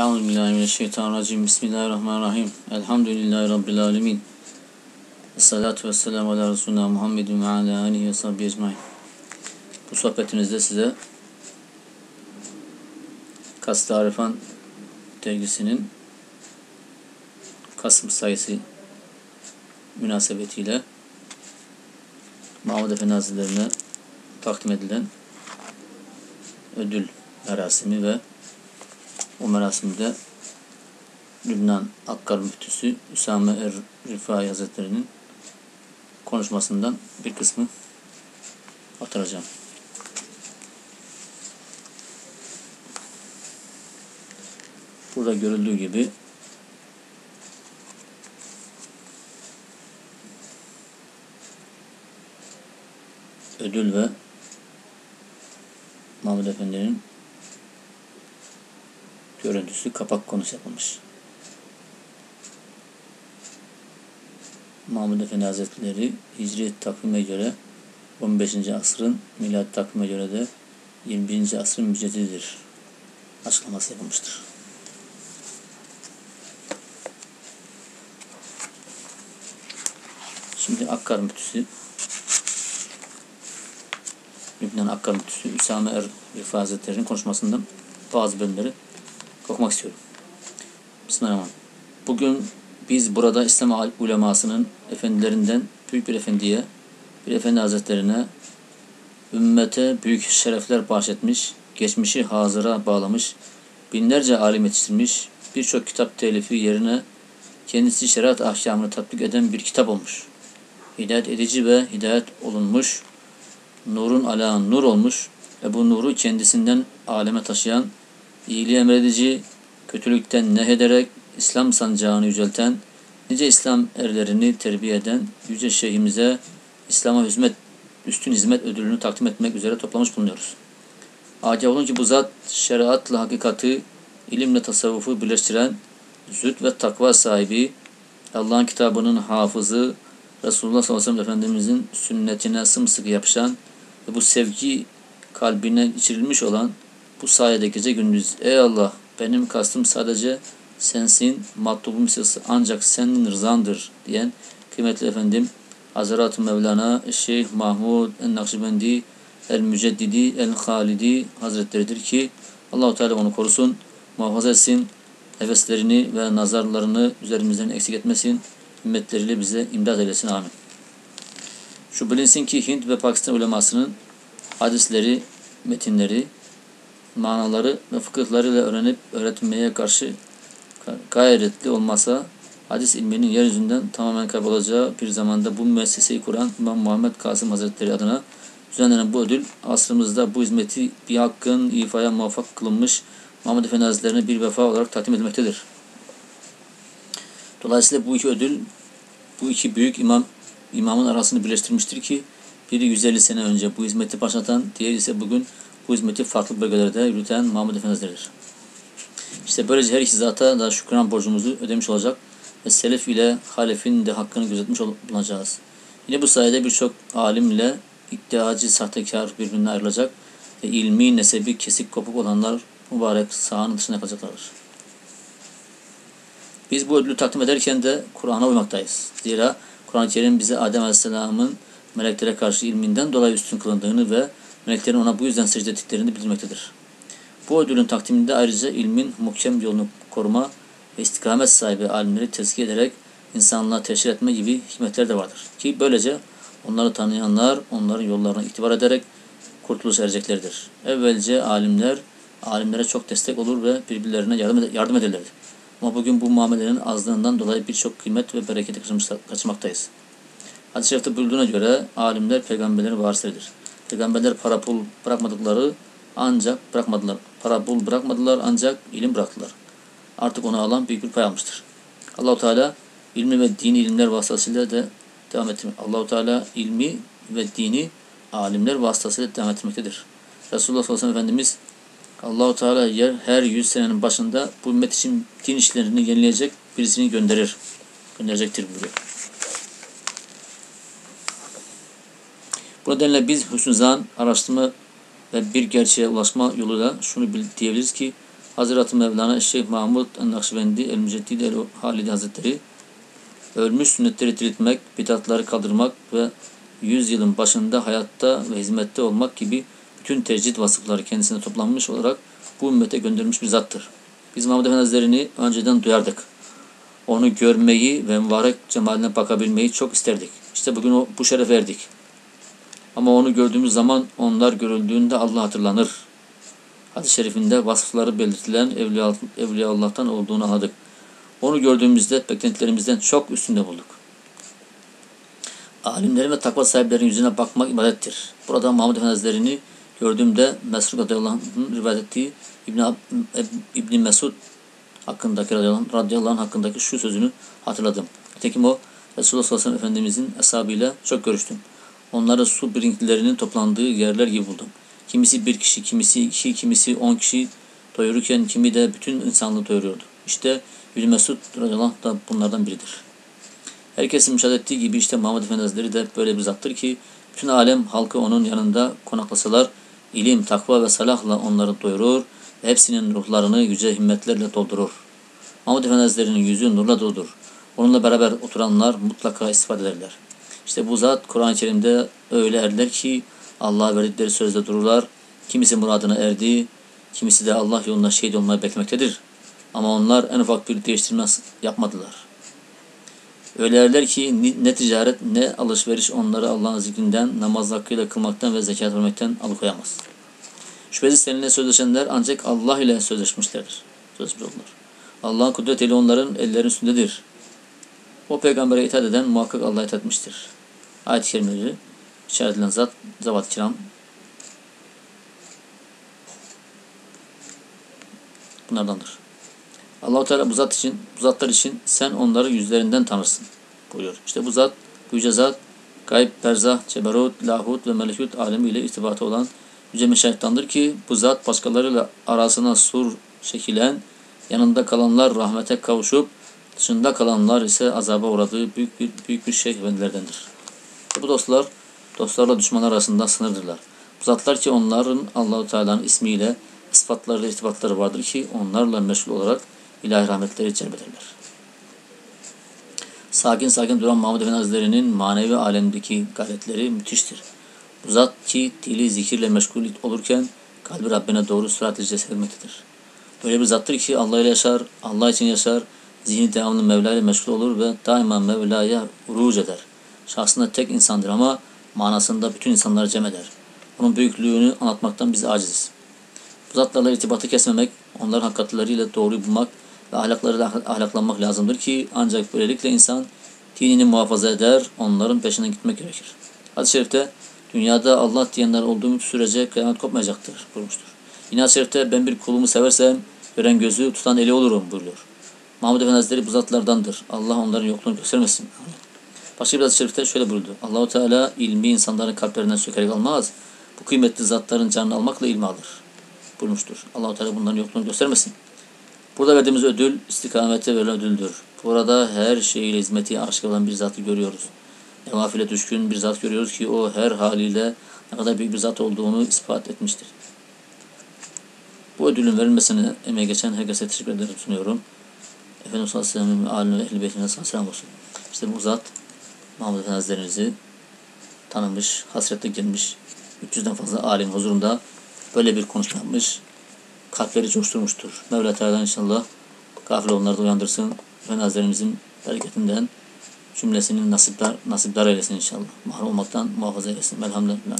Euzu billahi mineşşeytanirracim. Bismillahirrahmanirrahim. Elhamdülillahi rabbil alamin. Essalatu vesselamu ala Resulina Muhammedin ve ala alihi ve sahbihi ecmaîn. Bu sohbetimizde size Kaslı Arifan dergisinin Kasım sayısı münasebetiyle Mahmud Efendi Hazretlerine takdim edilen ödül merasimi ve o merasimde Lübnan Akkar Müftüsü Üsame Er Rifai Hazretleri'nin konuşmasından bir kısmı aktaracağım. Burada görüldüğü gibi ödül ve Mahmud Efendi'nin görüntüsü kapak konusu yapılmış. Mahmud Efendi Hazretleri Hicri takvime göre 15. asrın milad takvime göre de 21. asrın müceddididir açıklaması yapılmıştır. Şimdi Akkar Müftüsü Lübnan Akkar Müftüsü Üsame Er Rifa Hazretleri'nin konuşmasından bazı bölümleri okumak istiyorum. Bismillahirrahmanirrahim. Bugün biz burada İslam ulemasının efendilerinden büyük bir efendiye, bir efendi hazretlerine, ümmete büyük şerefler bahşetmiş, geçmişi hazıra bağlamış, binlerce alim yetiştirmiş, birçok kitap telifi yerine kendisi şeriat ahkamını tatbik eden bir kitap olmuş. Hidayet edici ve hidayet olunmuş, nurun ala nur olmuş ve bu nuru kendisinden aleme taşıyan iyiliği emredici, kötülükten nehyederek İslam sancağını yücelten, nice İslam erlerini terbiye eden yüce şeyhimize İslam'a hizmet, üstün hizmet ödülünü takdim etmek üzere toplamış bulunuyoruz. Acaba olun ki bu zat şeriatla hakikati, ilimle tasavvufu birleştiren züht ve takva sahibi, Allah'ın kitabının hafızı, Resulullah sallallahu aleyhi ve sellem Efendimizin sünnetine sımsıkı yapışan ve bu sevgi kalbine içirilmiş olan bu sayede gece gündüz ey Allah benim kastım sadece sensin, matlubum ise ancak senin rızandır diyen kıymetli efendim Hazreti Mevlana Şeyh Mahmud el-Nakşibendi el-Müceddidi el-Halidi Hazretleridir ki Allahu Teala onu korusun, muhafaza etsin, heveslerini ve nazarlarını üzerimizden eksik etmesin, ümmetleriyle bize imdad eylesin. Amin. Şu bilinsin ki Hint ve Pakistan ulemasının hadisleri, metinleri, manaları ve fıkıhlarıyla öğrenip öğretmeye karşı gayretli olmasa hadis ilminin yeryüzünden tamamen kaybolacağı bir zamanda bu müesseseyi kuran İmam Muhammed Kasım Hazretleri adına düzenlenen bu ödül asrımızda bu hizmeti bir hakkın ifaya muvaffak kılınmış Muhammed Efendi Hazretlerine bir vefa olarak takdim edilmektedir. Dolayısıyla bu iki ödül bu iki büyük imam imamın arasını birleştirmiştir ki biri 150 sene önce bu hizmeti başlatan, diğeri ise bugün bu hizmeti farklı bölgelerde yürüten Mahmud Efendi Hazretleri'dir. İşte böylece her iki zata da şükran borcumuzu ödemiş olacak ve selef ile halefin de hakkını gözetmiş olacağız. Yine bu sayede birçok alimle iddiacı sahtekar birbirine ayrılacak ve ilmi nesebi kesik kopuk olanlar mübarek sahanın dışına kalacaklardır. Biz bu ödülü takdim ederken de Kur'an'a uymaktayız. Zira Kur'an-ı Kerim bize Adem Aleyhisselam'ın meleklere karşı ilminden dolayı üstün kılındığını ve meleklerin ona bu yüzden secde ettiklerini bildirmektedir. Bu ödülün takdiminde ayrıca ilmin muhkem yolunu koruma ve istikamet sahibi alimleri tezkiye ederek insanlığa teşhir etme gibi hikmetler de vardır. Ki böylece onları tanıyanlar onların yollarına itibar ederek kurtuluş ereceklerdir. Evvelce alimler alimlere çok destek olur ve birbirlerine yardım, yardım ederlerdi. Ama bugün bu muamelenin azlığından dolayı birçok kıymet ve bereketi kaçırmaktayız. Hadis-i şerifte buyurduğuna göre alimler peygamberlerin varisleridir. Peygamberler para pul bırakmadıkları ancak bırakmadılar. Para pul bırakmadılar ancak ilim bıraktılar. Artık onu alan büyük bir pay almıştır. Allahu Teala ilmi ve dini ilimler vasıtasıyla da devam ettirmek. Allahu Teala ilmi ve dini alimler vasıtasıyla devam ettirmektedir. Resulullah sallallahu aleyhi ve Efendimiz Allahu Teala yer her yüz senenin başında bu ümmet için din işlerini yenileyecek birisini gönderir. Gönderecektir buyuruyor. Bu nedenle biz hüsnü zan, araştırma ve bir gerçeğe ulaşma yoluyla şunu diyebiliriz ki Hazreti Mevlana Şeyh Mahmud El-Nakşibendi El-Müceddid El-Halidi Hazretleri ölmüş sünnetleri diriltmek, bidatları kaldırmak ve yüzyılın başında hayatta ve hizmette olmak gibi bütün tecrid vasıfları kendisine toplanmış olarak bu ümmete gönderilmiş bir zattır. Biz Mahmud Efendi önceden duyardık. Onu görmeyi ve mübarek cemaline bakabilmeyi çok isterdik. İşte bugün o, bu şeref verdik. Ama onu gördüğümüz zaman onlar görüldüğünde Allah hatırlanır. Hadis-i şerifinde vasıfları belirtilen Evliya, Evliya Allah'tan olduğunu anladık. Onu gördüğümüzde beklentilerimizden çok üstünde bulduk. Alimlerin ve takva sahiplerinin yüzüne bakmak ibadettir. Burada Mahmud Efendi Hazretleri'ni gördüğümde Mesruk radıyallahu rivayet ettiği İbn, İbn Mesud hakkındaki radıyallahu hakkındaki şu sözünü hatırladım. Nitekim o Resulullah sallallahu aleyhi ve sellem Efendimizin hesabıyla çok görüştüm. Onları su birikintilerinin toplandığı yerler gibi buldum. Kimisi bir kişi, kimisi iki, kimisi on kişi doyururken kimi de bütün insanlığı doyuruyordu. İşte İbn Mesud radıyallahu da bunlardan biridir. Herkesin müşahede ettiği gibi işte Muhammed Efendi de böyle bir zattır ki bütün alem halkı onun yanında konaklasalar ilim, takva ve salahla onları doyurur ve hepsinin ruhlarını yüce himmetlerle doldurur. Muhammed Efendi yüzü nurla doludur. Onunla beraber oturanlar mutlaka istifade ederler. İşte bu zat Kur'an-ı Kerim'de öyle erler ki Allah'a verdikleri sözde dururlar. Kimisi muradına erdi, kimisi de Allah yolunda şehit olmayı beklemektedir. Ama onlar en ufak bir değiştirme yapmadılar. Öyle erler ki ne ticaret ne alışveriş onları Allah'ın zikrinden, namaz hakkıyla kılmaktan ve zekat vermekten alıkoyamaz. Şüphesiz seninle sözleşenler ancak Allah ile sözleşmişlerdir. Sözleşmiş oldular. Allah'ın kudret onların ellerinin üstündedir. O peygambere itaat eden muhakkak Allah'a itaat etmiştir. Ayet-i kerimeleri işaret edilen zat, zavat kiram bunlardandır. Allahu Teala bu zat için, bu zatlar için sen onları yüzlerinden tanırsın buyuruyor. İşte bu zat, bu yüce zat, gayb, berzah, ceberut, lahut ve melekut alemi ile irtibatı olan yüce meşayihtandır ki bu zat başkalarıyla arasına sur çekilen, yanında kalanlar rahmete kavuşup, dışında kalanlar ise azaba uğradığı büyük bir, büyük bir şeyh efendilerdendir. Bu dostlar, dostlarla düşmanlar arasında sınırdırlar. Bu zatlar ki onların Allahu Teala'nın ismiyle, sıfatlarıyla irtibatları vardır ki onlarla meşgul olarak ilahi rahmetleri celbederler. Sakin sakin duran Mahmud Efendi Hazretleri'nin manevi alemdeki gayretleri müthiştir. Bu zat ki dili zikirle meşgul olurken kalbi Rabbine doğru süratle cesedilmektedir. Böyle bir zattır ki Allah ile yaşar, Allah için yaşar, zihni devamlı Mevla ile meşgul olur ve daima Mevla'ya uruc eder. Şahsında tek insandır ama manasında bütün insanları cem eder. Onun büyüklüğünü anlatmaktan biz aciziz. Bu zatlarla irtibatı kesmemek, onların hakikatleriyle doğruyu bulmak ve ahlaklarıyla ahlaklanmak lazımdır ki ancak böylelikle insan dinini muhafaza eder, onların peşinden gitmek gerekir. Hadis-i şerifte dünyada Allah diyenler olduğum sürece kıyamet kopmayacaktır buyurmuştur. Yine hadis-i şerifte ben bir kulumu seversem gören gözü tutan eli olurum buyuruyor. Mahmud Efendi Hazretleri bu zatlardandır. Allah onların yokluğunu göstermesin. Başka bir hadis-i şerifte şöyle buyurdu. Allahu Teala ilmi insanların kalplerinden sökerek almaz. Bu kıymetli zatların canını almakla ilmi alır. Buyurmuştur. Allahu Teala bunların yokluğunu göstermesin. Burada verdiğimiz ödül istikamete verilen ödüldür. Burada her şeyiyle hizmeti aşık olan bir zatı görüyoruz. Nevafile düşkün bir zat görüyoruz ki o her haliyle ne kadar büyük bir zat olduğunu ispat etmiştir. Bu ödülün verilmesine emeği geçen herkese teşekkür ederim sunuyorum. Efendimiz sallallahu aleyhi ve sellem'in ve ehl-i beytine selam olsun. İşte bu zat Mahmud Efendi Hazretlerinizi tanımış, hasretle gelmiş, 300'den fazla alim huzurunda böyle bir konuşma yapmış kalpleri coşturmuştur. Mevla Teala inşallah gafil onları da uyandırsın. Efendi Hazretlerimizin bereketinden cümlesinin nasipler, nasipler eylesin inşallah. Mahrum olmaktan muhafaza eylesin. Elhamdülillah.